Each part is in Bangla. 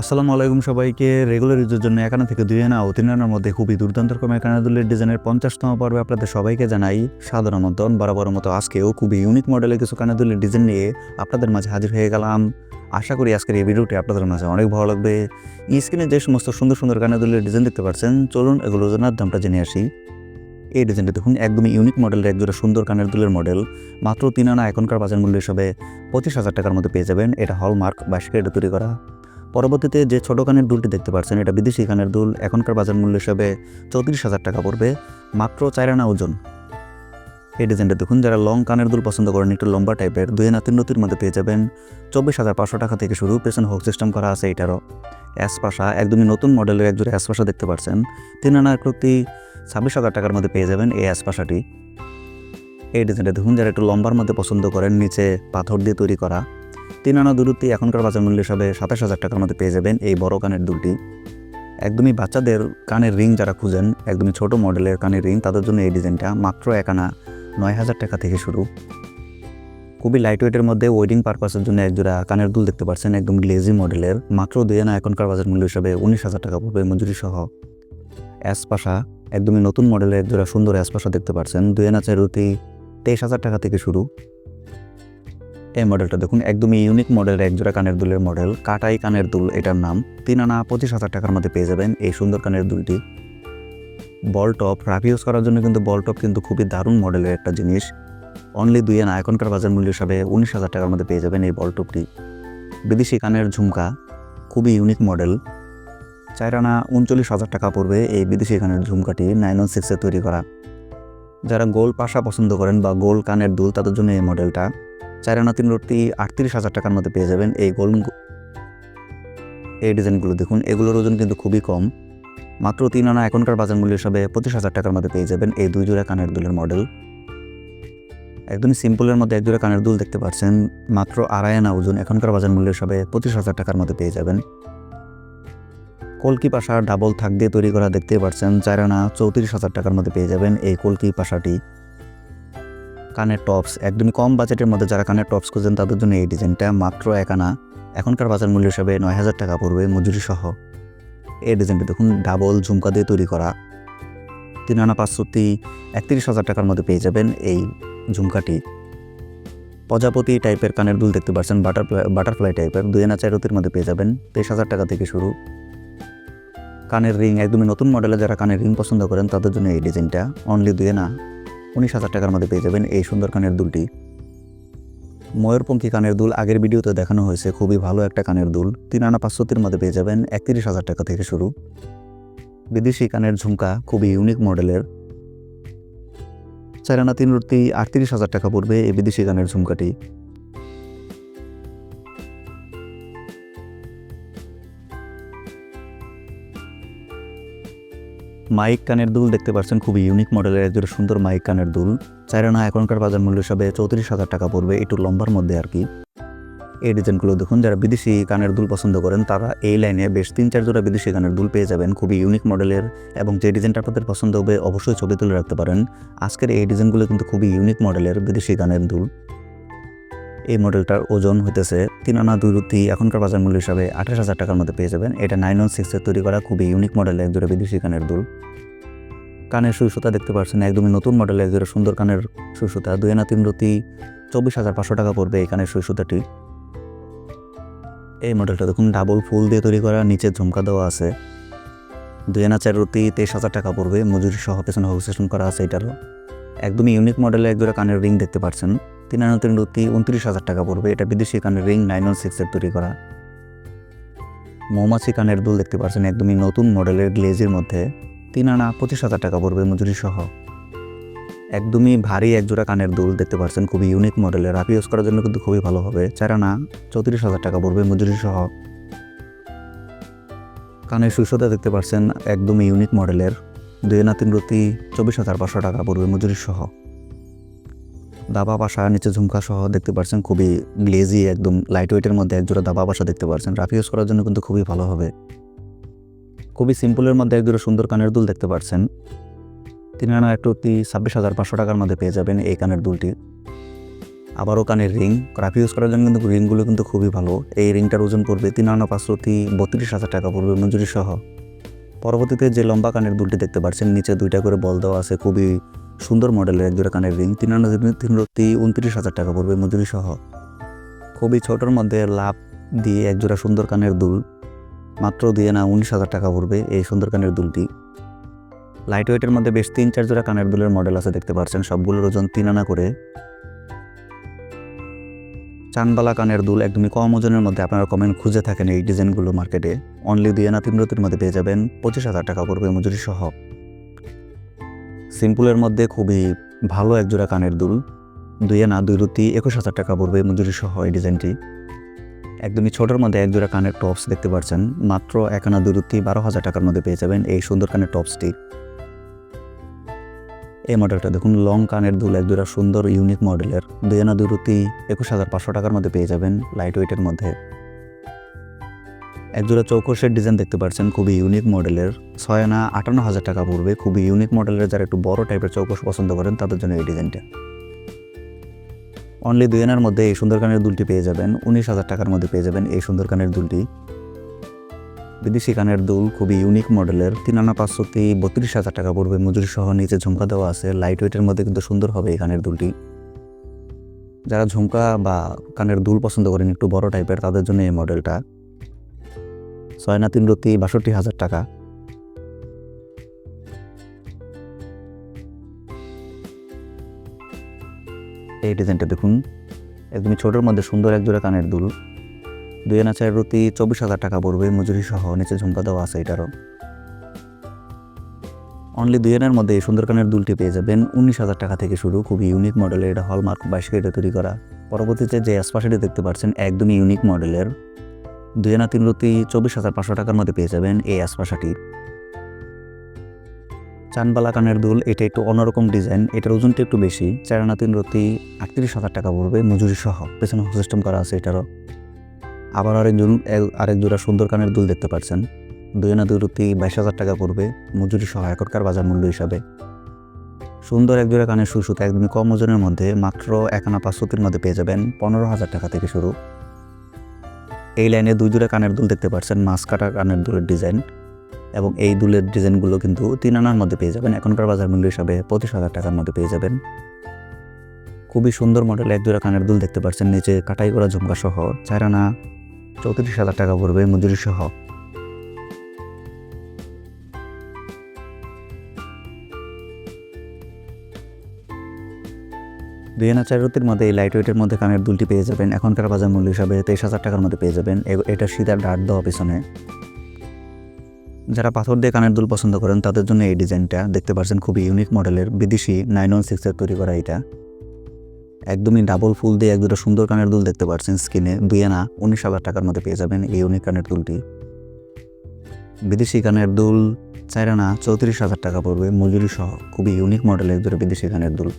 আসসালামু আলাইকুম সবাইকে। রেগুলার ইউজের জন্য একানা থেকে দুই আনা ও তিন আনার মধ্যে খুবই দুর্দান্ত রকম একানাদুলের ডিজাইনের পঞ্চাশতম পর্বে আপনাদের সবাইকে জানাই সাধারণ মতন বরাবর মতো আজকেও খুবই ইউনিক মডেলের কিছু কানাদুলের ডিজাইন নিয়ে আপনাদের মাঝে হাজির হয়ে গেলাম। আশা করি আজকের এই ভিডিওটি আপনাদের মাঝে অনেক ভালো লাগবে। স্ক্রিনে যে সমস্ত সুন্দর সুন্দর কানাদুলের ডিজাইন দেখতে পাচ্ছেন, চলুন এগুলোর জন্য দামটা জেনে আসি। এই ডিজাইনটা দেখুন, একদমই ইউনিক মডেলের একজোড়া সুন্দর কানের দুলের মডেল মাত্র তিন আনা এখনকার বাজার মূল্য হিসাবে পঁচিশ হাজার টাকার মধ্যে পেয়ে যাবেন। এটা হলমার্ক বাইশ ক্যারেটে তৈরি করা। পরবর্তীতে যে ছোট কানের দুলটি দেখতে পাচ্ছেন এটা বিদেশি কানের দুল। এখনকার বাজার মূল্য হিসাবে চৌত্রিশ হাজার টাকা পড়বে। মাত্র চার আনা ওজন। এই ডিজাইনটা দেখুন, যারা লং কানের দুল পছন্দ করেন, একটু লম্বা টাইপের দুই আনা তিন নতির মধ্যে পেয়ে যাবেন। চব্বিশ হাজার পাঁচশো টাকা থেকে শুরু, পেছনে হোক সিস্টেম করা আছে এটারও। অ্যাস পাশা, একদমই নতুন মডেলের একজোড়া অ্যাস পাশা দেখতে পাচ্ছেন তিন আনা প্রতি ছাব্বিশ হাজার টাকার মধ্যে পেয়ে যাবেন এই অ্যাস পাশাটি। এই ডিজাইনটা দেখুন, যারা একটু লম্বার মধ্যে পছন্দ করেন, নিচে পাথর দিয়ে তৈরি করা। তিন আনা দূরত্বে এখনকার বাজার মূল্য হিসাবে সাতাশ হাজার টাকার মধ্যে পেয়ে যাবেন এই বড় কানের দুলটি একদমই বাচ্চাদের কানের রিং যারা খুঁজেন, একদমই ছোট মডেলের কানের রিং, তাদের জন্য এই ডিজাইনটা মাত্র এক আনা নয় হাজার টাকা থেকে শুরু। খুবই লাইট ওয়েটের মধ্যে ওয়েডিং পারপাসের জন্য একজোড়া কানের দুল দেখতে পাচ্ছেন, একদম গ্লেজি মডেলের। মাত্র দুই আনা এখনকার বাজার মূল্য হিসাবে উনিশ হাজার টাকা পড়বে মজুরি সহ। অ্যাসপাশা, একদমই নতুন মডেলের একজোড়া সুন্দর অ্যাসপাশা দেখতে পাচ্ছেন দুই আনা চারুতি তেইশ হাজার টাকা থেকে শুরু। এই মডেলটা দেখুন, একদমই ইউনিক মডেলের একজোড়া কানের দুলের মডেল কাটাই কানের দুল, এটার নাম। তিন আনা পঁচিশ হাজার টাকার মধ্যে পেয়ে যাবেন এই সুন্দর কানের দুলটি। বল টপ, রাফ ইউজ করার জন্য কিন্তু বল টপ কিন্তু খুবই দারুণ মডেলের একটা জিনিস। অনলি দুই আনা এখনকার বাজার মূল্য হিসাবে উনিশ হাজার টাকার মধ্যে পেয়ে যাবেন এই বল টপটি। বিদেশি কানের ঝুমকা, খুবই ইউনিক মডেল চার আনা উনচল্লিশ হাজার টাকা পড়বে এই বিদেশি কানের ঝুমকাটি নাইন ওয়ান সিক্সে তৈরি করা। যারা গোল পাশা পছন্দ করেন বা গোল কানের দুল, তাদের জন্য এই মডেলটা চার আনা তিন রোডটি আটত্রিশ হাজার টাকার মধ্যে পেয়ে যাবেন। এই গোল এই ডিজাইনগুলো দেখুন, এগুলোর ওজন কিন্তু খুবই কম। মাত্র তিন আনা এখনকার বাজার মূল্য হিসাবে পঁচিশ হাজার টাকার মধ্যে পেয়ে যাবেন এই দুই জোড়া কানের দুলের মডেল। একদমই সিম্পলের মধ্যে এক জোড়া কানের দুল দেখতে পাচ্ছেন, মাত্র আড়াই আনা ওজন এখনকার বাজার মূল্য হিসাবে পঁচিশ হাজার টাকার মধ্যে পেয়ে যাবেন। কলকি পাশা ডাবল থাক দিয়ে তৈরি করা দেখতে পাচ্ছেন চার আনা চৌত্রিশ হাজার টাকার মধ্যে পেয়ে যাবেন এই কলকি পাশাটি। কানের টপস একদমই কম বাজেটের মধ্যে যারা কানের টপস খুঁজেন তাদের জন্য এই ডিজাইনটা মাত্র এক আনা এখনকার বাজার মূল্য হিসাবে নয় হাজার টাকা পড়বে মজুরি সহ এই ডিজাইনটা দেখুন ডাবল ঝুমকা দিয়ে তৈরি করা। তিন আনা পাঁচশোটি একত্রিশ হাজার টাকার মধ্যে পেয়ে যাবেন এই ঝুমকাটি। প্রজাপতি টাইপের কানের দুল দেখতে পাচ্ছেন বাটারফ্লাই বাটারফ্লাই টাইপের দুই আনা চারতির মধ্যে পেয়ে যাবেন তেইশ হাজার টাকা থেকে শুরু। কানের রিং একদমই নতুন মডেলে যারা কানের রিং পছন্দ করেন, তাদের জন্য এই ডিজাইনটা অনলি দুই আনা। উনিশ হাজার টাকার মধ্যে পেয়ে যাবেন এই সুন্দর কানের দুলটি। ময়ূরপঙ্খী কানের দুল আগের ভিডিওতে দেখানো হয়েছে, খুবই ভালো একটা কানের দুল। তিন আনা পাঁচশোতির মধ্যে পেয়ে যাবেন একত্রিশ হাজার টাকা থেকে শুরু। বিদেশি কানের ঝুমকা, খুবই ইউনিক মডেলের চার আনা তিন রুটি আটত্রিশ হাজার টাকা পড়বে এই বিদেশি কানের ঝুমকাটি। মাইক কানের দুল দেখতে পাচ্ছেন খুবই ইউনিক মডেলের একজোড়া সুন্দর মাইক কানের দুল। চাইরানা এখনকার বাজার মূল্য হিসাবে চৌত্রিশ হাজার টাকা পড়বে, একটু লম্বার মধ্যে আর কি। এই ডিজাইনগুলো দেখুন, যারা বিদেশি কানের দুল পছন্দ করেন, তারা এই লাইনে বেশ তিন, চার জোড়া বিদেশি কানের দুল পেয়ে যাবেন, খুবই ইউনিক মডেলের এবং যে ডিজাইনটা আপনাদের পছন্দ হবে, অবশ্যই ছবি তুলে রাখতে পারেন। আজকের এই ডিজাইনগুলো কিন্তু খুবই ইউনিক মডেলের বিদেশি কানের দুল। এই মডেলটার ওজন হইতেছে তিন আনা দুই রুতি এখনকার বাজার মূল্য হিসাবে আঠাশ হাজার টাকার মধ্যে পেয়ে যাবেন। এটা নাইন ওয়ান সিক্সের তৈরি করা খুবই ইউনিক মডেলের একজোড়া বিদেশি কানের দুল। কানের সুইসুতা দেখতে পাচ্ছেন, একদমই নতুন মডেল মডেলের একজোড়া সুন্দর কানের সুইসুতা দুই আনা তিন রুতি চব্বিশ হাজার পাঁচশো টাকা পড়বে এই কানের সুইসুতাটি এই মডেলটা দেখুন ডাবল ফুল দিয়ে তৈরি করা, নিচে ঝুমকা দেওয়া আছে। দুই আনা চার রুতি তেইশ হাজার টাকা পড়বে। মজুরি সহ পেছনে হোসেশন করা আছে এটারও। একদমই ইউনিক মডেলের একজোড়া কানের রিং দেখতে পাচ্ছেন। তিন আনা তিন রুতি উনত্রিশ হাজার টাকা পড়বে। এটা বিদেশি কানের রিং নাইন ওয়ান সিক্সের তৈরি করা। মৌমাছি কানের দুল দেখতে পাচ্ছেন একদমই নতুন মডেলের গ্লেজের মধ্যে। তিন আনা পঁচিশ হাজার টাকা পড়বে মজুরি সহ। একদমই ভারী একজোড়া কানের দুল দেখতে পাচ্ছেন, খুবই ইউনিক মডেলের রাফি ইউজ করার জন্য কিন্তু খুবই ভালো হবে। চার আনা চৌত্রিশ হাজার টাকা পড়বে মজুরি সহ। কানের সুস্থতা দেখতে পাচ্ছেন, একদমই ইউনিক মডেলের দুই আনা তিন রুতি চব্বিশ হাজার পাঁচশো টাকা পড়বে মজুরি সহ। দাবা বাসা, নিচে ঝুমকা সহ দেখতে পাচ্ছেন খুবই গ্লেজি একদম লাইট ওয়েটের মধ্যে একজোড়া দাবা বাসা দেখতে পাচ্ছেন রাফি ইউজ করার জন্য কিন্তু খুবই ভালো হবে। খুবই সিম্পলের মধ্যে একজোড়া সুন্দর কানের দুল দেখতে পাচ্ছেন তিন আনা একটু ছাব্বিশ হাজার পাঁচশো টাকার মধ্যে পেয়ে যাবেন এই কানের দুলটি। আবারও কানের রিং। রাফি ইউজ করার জন্য কিন্তু রিংগুলো কিন্তু খুবই ভালো। এই রিংটার ওজন পড়বে তিন আনা পাঁচশোতি বত্রিশ হাজার টাকা পড়বে মজুরি সহ। পরবর্তীতে যে লম্বা কানের দুলটি দেখতে পাচ্ছেন নিচে দুইটা করে বল দেওয়া আছে, খুবই সুন্দর মডেলের এক জোড়া কানের রিং তিন আনা তিন রত্তি উনত্রিশ হাজার টাকা পড়বে মজুরি সহ। খুবই ছোটোর মধ্যে লাভ দিয়ে এক জোড়া সুন্দর কানের দুল। মাত্র দিয়ে না উনিশ হাজার টাকা পড়বে এই সুন্দর কানের দুলটি। লাইট ওয়েটের মধ্যে বেশ তিন, চার জোড়া কানের দুলের মডেল আছে, দেখতে পাচ্ছেন। সবগুলোর ওজন তিন আনা করে। চানবালা কানের দুল একদমই কম ওজনের মধ্যে আপনারা কমেন্ট খুঁজে থাকেন এই ডিজাইনগুলো মার্কেটে অনলি দুই আনা তিন রতির মধ্যে পেয়ে যাবেন। পঁচিশ হাজার টাকা পড়বে মজুরি সহ। সিম্পলের মধ্যে খুবই ভালো একজোড়া কানের দুল। দুই আনা দুই রুতি একুশ হাজার টাকা পড়বে মজুরি সহ এই ডিজাইনটি। একদমই ছোটোর মধ্যে এক জোড়া কানের টপস দেখতে পাচ্ছেন মাত্র এক আনা দুই রুতি বারো হাজার টাকার মধ্যে পেয়ে যাবেন এই সুন্দর কানের টপসটি। এই মডেলটা দেখুন, লং কানের দুল এক জোড়া সুন্দর, ইউনিক মডেলের। দুই আনা দুই রুতি একুশ হাজার পাঁচশো টাকার মধ্যে পেয়ে যাবেন লাইট ওয়েটের মধ্যে। এক জোড়া চৌকসের ডিজাইন দেখতে পাচ্ছেন খুবই ইউনিক মডেলের ছয় আনা আটান্ন হাজার টাকা পড়বে, খুবই ইউনিক মডেলের যারা একটু বড় টাইপের চৌকস পছন্দ করেন, তাদের জন্য এই ডিজাইনটা অনলি দুই আনার মধ্যে এই সুন্দর কানের দুলটি পেয়ে যাবেন উনিশ হাজার টাকার মধ্যে পেয়ে যাবেন এই সুন্দর কানের দুলটি। বিদেশি কানের দুল, খুবই ইউনিক মডেলের তিন আনা পাঁচশোতে বত্রিশ হাজার টাকা পড়বে, মজুরি সহ নিচে ঝুমকা দেওয়া আছে লাইট ওয়েটের মধ্যে কিন্তু সুন্দর হবে এই কানের দুলটি। যারা ঝুমকা বা কানের দুল পছন্দ করেন একটু বড় টাইপের তাদের জন্য এই মডেলটা ছয় না তিন রতি বাষট্টি হাজার টাকা। এই ডিজাইনটা দেখুন, একদমই ছোটোর মধ্যে সুন্দর এক জোড়া কানের দুল। দুই আনা চার রতি চব্বিশ হাজার টাকা পড়বে, মজুরি সহ নিচে ঝুমকা দেওয়া আছে এটারও। অনলি দুই আনার মধ্যে এই সুন্দর কানের দুলটি পেয়ে যাবেন। উনিশ হাজার টাকা থেকে শুরু, খুবই ইউনিক মডেলের এটা হলমার্ক বাইশ কেটে তৈরি করা। পরবর্তীতে যে অ্যাসপাশাটি দেখতে পাচ্ছেন, একদমই ইউনিক মডেলের দুই আনা তিন রতি চব্বিশ হাজার পাঁচশো টাকার মধ্যে পেয়ে যাবেন এই অ্যাসপাশাটি চানবালা কানের দুল, এটা একটু অন্যরকম ডিজাইন, এটার ওজনটা একটু বেশি, চার আনা তিন রতি আটত্রিশ হাজার টাকা পড়বে, মজুরি সহ, পেছনে সিস্টেম করা আছে এটারও। আবার আরেকজন এক- আরেক জোড়া সুন্দর কানের দুল দেখতে পাচ্ছেন, দুই আনা দুই রুতি বাইশ হাজার টাকা পড়বে, মজুরি সহ এখনকার বাজার মূল্য হিসাবে। সুন্দর এক জোড়া কানের সুসুতা একদমই কম ওজনের মধ্যে মাত্র এক আনা পাঁচশোতির মধ্যে পেয়ে যাবেন, পনেরো হাজার টাকা থেকে শুরু। এই লাইনে দুই জোড়া কানের দুল দেখতে পাচ্ছেন, মাছ কাটা কানের দুলের ডিজাইন এবং এই দুলের ডিজাইনগুলো কিন্তু তিন আনার মধ্যে পেয়ে যাবেন। এখনকার বাজার মূল্য হিসাবে পঁচিশ হাজার টাকার মধ্যে পেয়ে যাবেন। খুবই সুন্দর মডেল এক জোড়া কানের দুল দেখতে পাচ্ছেন, নিচে কাটাই করা ঝুমকা সহ চার আনা চৌত্রিশ হাজার টাকা পড়বে মজুরি সহ। দুই আনা চার রতির মধ্যে এই লাইট ওয়েটের মধ্যে কানের দুলটি পেয়ে যাবেন। এখনকার বাজার মূল্য হিসাবে তেইশ হাজার টাকার মধ্যে পেয়ে যাবেন। এটা সিদার ডাট দেওয়া পিছনে। যারা পাথর দিয়ে কানের দুল পছন্দ করেন, তাদের জন্য এই ডিজাইনটা দেখতে পাচ্ছেন খুবই ইউনিক মডেলের বিদেশি নাইন ওয়ান সিক্সের তৈরি করা এটা। একদমই ডাবল ফুল দিয়ে এক দুটো সুন্দর কানের দুল দেখতে পাচ্ছেন স্কিনে দুই আনা উনিশ হাজার টাকার মধ্যে পেয়ে যাবেন এই ইউনিক কানের দুলটি। বিদেশি কানের দুল চার আনা চৌত্রিশ হাজার টাকা পড়বে। মজুরি সহ খুবই ইউনিক মডেলের দুটো বিদেশি কানের দুল।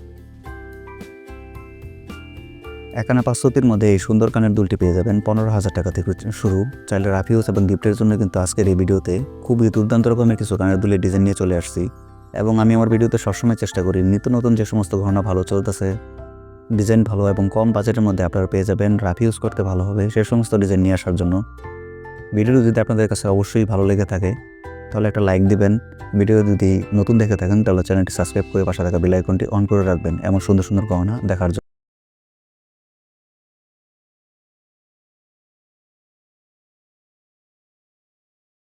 একানা পাঁচশোতির মধ্যে এই সুন্দর কানের দুলটি পেয়ে যাবেন পনেরো হাজার টাকা থেকে শুরু। চাইলে রাফিউস এবং গিফটের জন্য কিন্তু আজকের এই ভিডিওতে খুবই দুর্দান্ত রকমের কিছু কানের দুলের ডিজাইন নিয়ে চলে আসছি এবং আমি আমার ভিডিওতে সবসময় চেষ্টা করি নিত্য নতুন যে সমস্ত ঘটনা ভালো চলতেছে, ডিজাইন ভালো এবং কম বাজেটের মধ্যে আপনারা পেয়ে যাবেন রাফ ইউজ করতে ভালো হবে সে সমস্ত ডিজাইন নিয়ে আসার জন্য। ভিডিওটি যদি আপনাদের কাছে অবশ্যই ভালো লেগে থাকে, তাহলে একটা লাইক দিবেন। ভিডিও যদি নতুন দেখে থাকেন, তাহলে চ্যানেলটি সাবস্ক্রাইব করে পাশে থাকা বেল আইকনটি অন করে রাখবেন। এমন সুন্দর সুন্দর গহনা দেখার জন্য।